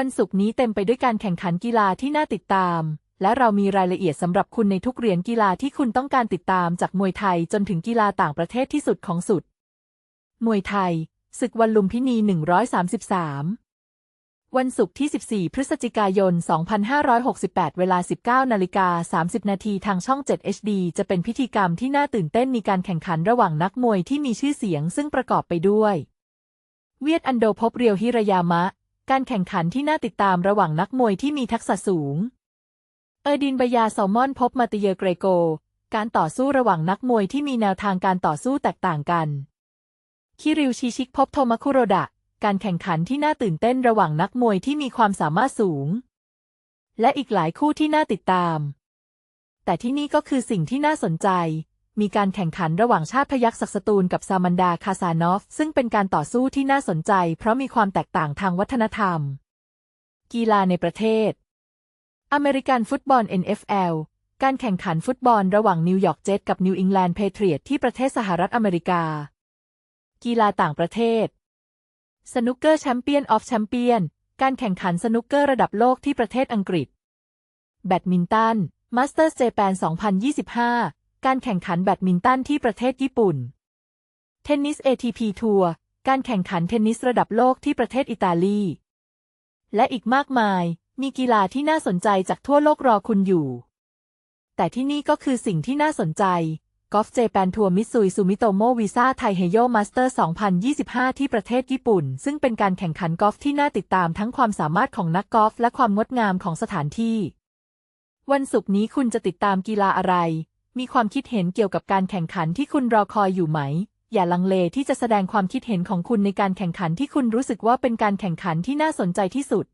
วันศุกร์นี้เต็มไปด้วยการแข่งขันกีฬาที่น่าติดตาม และเรามีรายละเอียดสำหรับคุณในทุกเหรียญกีฬาที่คุณต้องการติดตามจากมวยไทยจนถึงกีฬาต่างประเทศที่สุดของสุด มวยไทย ศึกวันลุมพินี 133 วันศุกร์ที่ 14 พฤศจิกายน 2568 เวลา 19นาฬิกา30 นาทีทางช่อง 7 HD จะเป็นพิธีกรรมที่น่าตื่นเต้นมีการแข่งขันระหว่างนักมวยที่มีชื่อเสียงซึ่งประกอบไปด้วย เวียดอันโดพบเรียวฮิรยามะ การแข่งขันที่น่าติดตามระหว่างนักมวยที่มีทักษะสูง เออร์ดินบยาแซลมอนพบมาติเยเกรโก การต่อสู้ระหว่างนักมวยที่มีแนวทางการต่อสู้แตกต่างกัน คิริวชิชิกพบโทมาคุโรดะ การแข่งขันที่น่าตื่นเต้นระหว่างนักมวยที่มีความสามารถสูง และอีกหลายคู่ที่น่าติดตาม แต่ที่นี่ก็คือสิ่งที่น่าสนใจ มีการแข่งขันระหว่างชาติพยัคฆ์ศักดิ์สตูลกับซามันดาคาซานอฟ ซึ่งเป็นการต่อสู้ที่น่าสนใจ เพราะมีความแตกต่างทางวัฒนธรรม กีฬาในประเทศ อเมริกันฟุตบอล NFL การแข่งขันฟุตบอลระหว่างนิวยอร์กเจ็ตกับนิวอิงแลนด์เพเทรียตที่ประเทศสหรัฐอเมริกา กีฬาต่างประเทศ สนุกเกอร์แชมเปี้ยนออฟแชมเปี้ยน การแข่งขันสนุกเกอร์ระดับโลกที่ประเทศอังกฤษ แบดมินตันมาสเตอร์สเจแปน 2025 การแข่งขันแบดมินตันที่ประเทศญี่ปุ่น เทนนิส ATP ทัวร์ การแข่งขันเทนนิสระดับโลกที่ประเทศอิตาลี และอีกมากมาย มีกีฬาที่น่าสนใจจากทั่วโลกรอคุณอยู่ แต่ที่นี่ก็คือสิ่งที่น่าสนใจกอล์ฟเจแปนทัวร์มิตซุยซูมิโตโมวีซ่าไทเฮโยมาสเตอร์ 2025 ที่ประเทศญี่ปุ่น ซึ่งเป็นการแข่งขันกอล์ฟที่น่าติดตามทั้งความสามารถของนักกอล์ฟและความงดงามของสถานที่ วันศุกร์นี้คุณจะติดตามกีฬาอะไร มีความคิดเห็นเกี่ยวกับการแข่งขันที่คุณรอคอยอยู่ไหม อย่าลังเลที่จะแสดงความคิดเห็นของคุณในการแข่งขันที่คุณรู้สึกว่าเป็นการแข่งขันที่น่าสนใจที่สุด